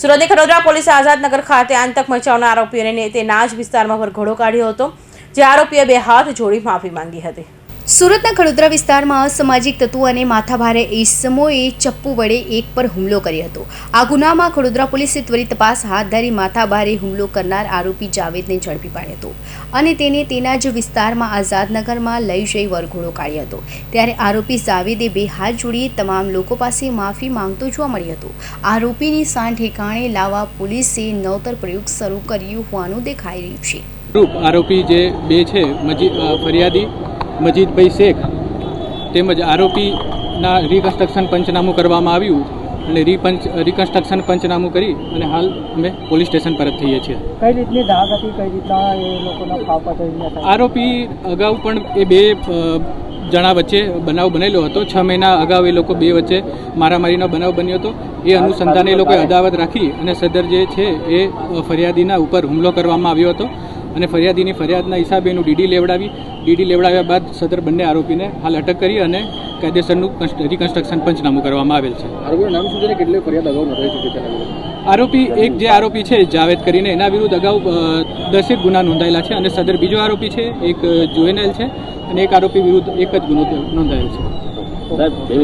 સુરતની ખડોદરા પોલીસે આઝાદનગર ખાતે આતંક મચાવના આરોપીઓને તેના જ વિસ્તારમાં વરઘોડો કાઢ્યો હતો, જે આરોપીએ બે હાથ જોડી માફી માંગી હતી. સુરતના ખડોદરા વિસ્તારમાં અસામાજિક તત્વો અને માથાભારે ઈસમોએ ચપ્પુ વડે એક પર હુમલો કર્યો હતો. આ ગુનામાં ખડોદરા પોલીસે ત્વરિત તપાસ હાથ ધરી માથાભારે હુમલો કરનાર આરોપી જાવેદને ઝડપી પાડ્યો હતો અને તેને તેના જ વિસ્તારમાં આઝાદનગરમાં લઈ જઈ વરઘોડો કાઢ્યો હતો. ત્યારે આરોપી જાવેદે બે હાથ જોડી તમામ લોકો પાસે માફી માંગતો જોવા મળ્યો હતો. આરોપીની સાન ઠેકાણે લાવવા પોલીસે નવતર પ્રયોગ શરૂ કર્યું હોવાનું દેખાઈ રહ્યું છે. આરોપી જે બે છે ફરિયાદી મજીદભાઈ શેખ તેમજ આરોપીના રિકન્સ્ટ્રક્શન પંચનામું કરવામાં આવ્યું અને રીપંચ રિકન્સ્ટ્રક્શન પંચનામું કરી અને હાલ અમે પોલીસ સ્ટેશન પરત થઈએ છીએ. કઈ રીતની ધાક હતી? કઈ રીતના એ લોકોના ફાફા આરોપી અગાઉ પણ એ બે જણા વચ્ચે બનાવ બનેલો હતો. છ મહિના અગાઉ એ લોકો બે વચ્ચે મારામારીનો બનાવ બન્યો હતો. એ અનુસંધાને એ લોકોએ અદાવત રાખી અને સદર જે છે એ ફરિયાદીના ઉપર હુમલો કરવામાં આવ્યો હતો. અને ફરિયાદીની ફરિયાદના હિસાબે એનું ડીડી લેવડાવી ડીડી લેવડાવ્યા બાદ સદર બંને આરોપીને હાલ અટક કરી અને કાયદેસરનું રિકન્સ્ટ્રક્શન પંચનામું કરવામાં આવેલ છે. આરોપીનું નામ શું છે કેટલી ફરિયાદ અગાઉ નોંધાઈ ચૂકી છે આરોપી એક જે આરોપી છે જાવેદ કરીને એના વિરુદ્ધ અગાઉ દસેક ગુના નોંધાયેલા છે અને સદર બીજો આરોપી છે એક જુએનએલ છે અને એક આરોપી વિરુદ્ધ એક જ ગુનો નોંધાયેલ છે.